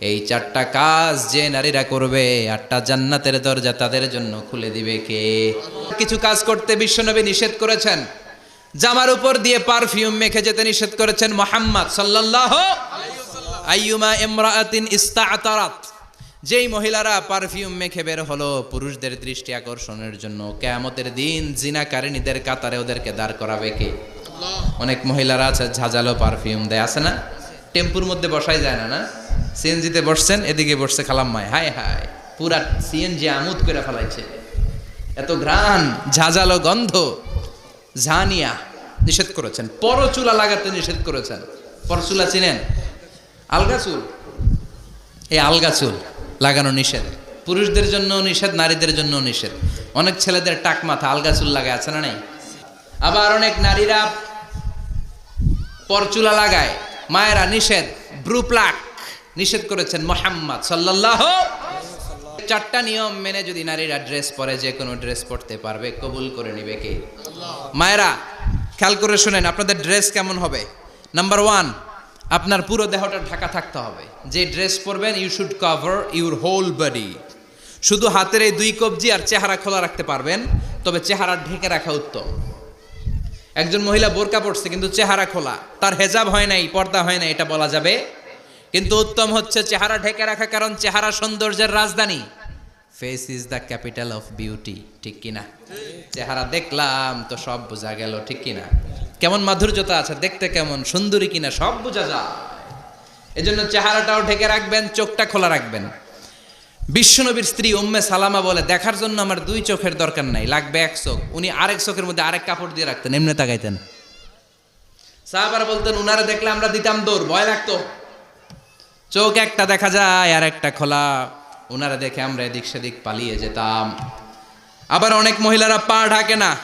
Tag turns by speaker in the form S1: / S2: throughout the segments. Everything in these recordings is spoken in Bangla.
S1: এই চারটা কাজ যে নারীরা করবে আটটা জান্নাতের দরজা তাদের জন্য খুলে দিবে কে? কিছু কাজ করতে বিশ্বনবী নিষেধ করেছেন। জামার উপর দিয়ে পারফিউম মেখে যেতে নিষেধ করেছেন মোহাম্মদ সাল্লাল্লাহু আইয়ুমা ইমরাআতিন ইস্তাআতারাত। যেই মহিলারা পারফিউম মেখে বের হলো পুরুষদের দৃষ্টি আকর্ষণের জন্য কেয়ামতের দিন জিনাকারিনীদের কাতারে ওদেরকে দাঁড় করাবে কে? অনেক মহিলারা আছে ঝাঁঝালো পারফিউম দেয় আছে না? টেম্পুর মধ্যে বসাই যায় না না? সিএনজিতে বসছেন, এদিকে বসছে খালাম্মায় হায় হায়, পুরা সিএনজি আমুদ করে ফেলাইছে। এত ঘ্রাণ, ঝাঁঝালো গন্ধ, ঝানিয়া নিষেধ করেছেন। পরচুলা লাগাতে নিষেধ করেছেন। পরচুলা চিনেন? আলগা চুল? এই আলগা চুল লাগানো নিষেধ। পুরুষদের জন্য নিষেধ, নারীদের জন্য নিষেধ। অনেক ছেলেদের টাক মাথা, আলগা চুল লাগায়, আছে না নাই? আবার অনেক নারীরা পরচুলা লাগায়। মায়েরা নিষেধ ব্রু প্লাক নিষেধ করেছেন মোহাম্মদ সাল্লাল্লাহু চারটা নিয়ম মেনে যদি নারীরা ড্রেস পরে যে কোনো ড্রেস পরতে পারবে কবুল করে নিবে কে? মায়েরা খেয়াল করে শুনেন আপনাদের ড্রেস কেমন হবে? নাম্বার ওয়ান আপনার পুরো দেহটা ঢাকা থাকতে হবে। যে ড্রেস পরবেন you should cover your whole body শুধু হাতের এই দুই কবজি আর চেহারা খোলা রাখতে পারবেন তবে চেহারা ঢেকে রাখা উত্তম। একজন মহিলা বোরকা পড়ছে কিন্তু চেহারা খোলা। তার হেজাব হয় নাই পর্দা হয় না এটা বলা যাবে কিন্তু উত্তম হচ্ছে চেহারা ঢেকে রাখা, কারণ চেহারা সৌন্দর্যের রাজধানী। Face is the capital of beauty ঠিক কিনা? চেহারা দেখলাম তো সব বোঝা গেল, ঠিক কিনা? কেমন মাধুর্যতা আছে, দেখতে কেমন, সুন্দরী কিনা, সব বোঝা যায়। এজন্য চেহারাটাও ঢেকে রাখবেন, চোখটা খোলা রাখবেন। বিশ্বনবীর স্ত্রী উম্মে সালামা বলে, দেখার জন্য আমার দুই চোখের দরকার নাই, লাগবে এক চোখ। উনি আরেক চোখের মধ্যে আরেক কাপড় দিয়ে রাখতেন, এমনি তাকাইতেন। সাহাবারা বলতেন, উনারা দেখলে আমরা দিতাম দৌড়, ভয় লাগতো। চোখ একটা দেখা যায়, আর একটা খোলা। ওনারা দেখে আমরা এদিক সেদিক পালিয়ে যেতাম। আবার অনেক মহিলারা পা ঢাকে না।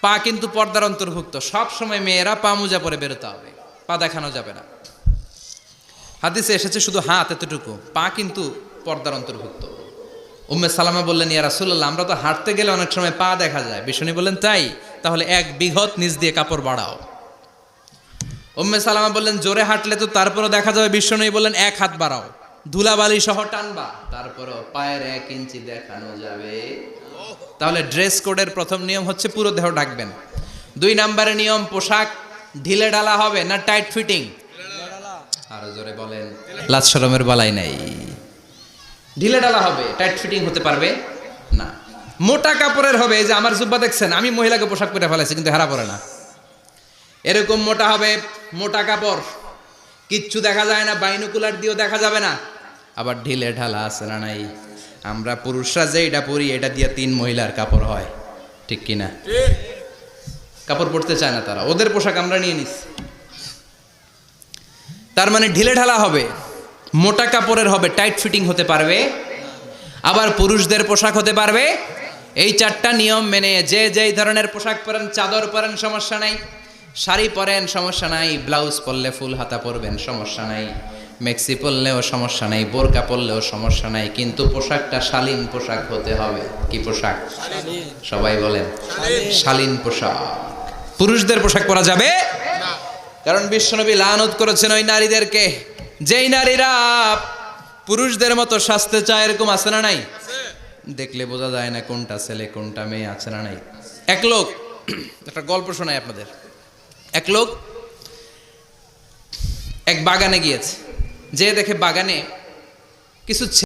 S1: পা কিন্তু পর্দার অন্তর্ভুক্ত। সব সময় মেয়েরা পা মোজা পরে বেরোতে হবে। পা দেখানো যাবে না। হাদিসে এসেছে শুধু হাত এতটুকু। পা কিন্তু পর্দার অন্তর্ভুক্ত। উম্মে সালামা বললেন, ইয়া রাসূলুল্লাহ, আমরা তো হাঁটতে গেলে অনেক সময় পা দেখা যায়। বিষ্ণু বললেন, তাই। তাহলে এক বিঘত নিচ দিয়ে কাপড় বাড়াও। উম্মে সালামা বললেন, জোরে হাঁটলে তো তারপরও দেখা যাবে বিষ্ণু বললেন, এক হাত বাড়াও। ধুলাবালি সহ টানবা, তারপরও পায়ের এক ইঞ্চি দেখানো যাবে। তাহলে ড্রেস কোডের প্রথম নিয়ম হচ্ছে, পুরো দেহ ডাকবেন দুই নাম্বারের নিয়ম, পোশাক, ঢিলে ডালা হবে না টাইট ফিটিং? আরও জোরে বলেন, লাজ শরমের বালাই নাই। ঢিলে ডালা হবে, টাইট ফিটিং হতে পারবে? না। মোটা কাপড়ের হবে যে আমার জুব্বা দেখছেন, আমি মহিলাকে পোশাক পরে ফেলাইছি, কিন্তু হেরা পড়ে না। এরকম মোটা হবে মোটা কাপড়। কিচ্ছু দেখা যায় না বাইনুকুলার দিয়েও দেখা যাবে না। আবার ঢিলে ঢালা আছে না নাই? আমরা পুরুষরা যে এটা পরি এটা দিয়ে তিন মহিলার কাপড় হয়। ঠিক কিনা? কাপড় পরতে চায় না তারা। ওদের পোশাক আমরা নিয়ে নিচ্ছি তার মানে ঢিলে ঢালা হবে মোটা কাপড়ের হবে টাইট ফিটিং হতে পারবে। আবার পুরুষদের পোশাক হতে পারবে। এই চারটা নিয়ম মেনে যে যেই ধরনের পোশাক পরেন চাদর পরেন সমস্যা নাই। শাড়ি পরেন, সমস্যা নাই। ব্লাউজ পরলে ফুল হাতা পরবেন, সমস্যা নাই। মেক্সি পরলেও সমস্যা নাই, বোরকা পরলেও সমস্যা নাই, কিন্তু পোশাকটা শালীন পোশাক হতে হবে। কি পোশাক? সবাই বলেন, শালীন পোশাক। পুরুষদের পোশাক পরা যাবে? কারণ বিশ্বনবী লানত করেছেন ওই নারীদেরকে। যেই নারীরা পুরুষদের মতো স্বাস্থ্য চায়, এরকম আছে না নাই? দেখলে বোঝা যায় না কোনটা ছেলে, কোনটা মেয়ে, আছে না নাই? এক লোক, একটা গল্প শোনাই আপনাদের। এক লোক এক বাগানে গিয়েছে। যে দেখে বাগানে কিছু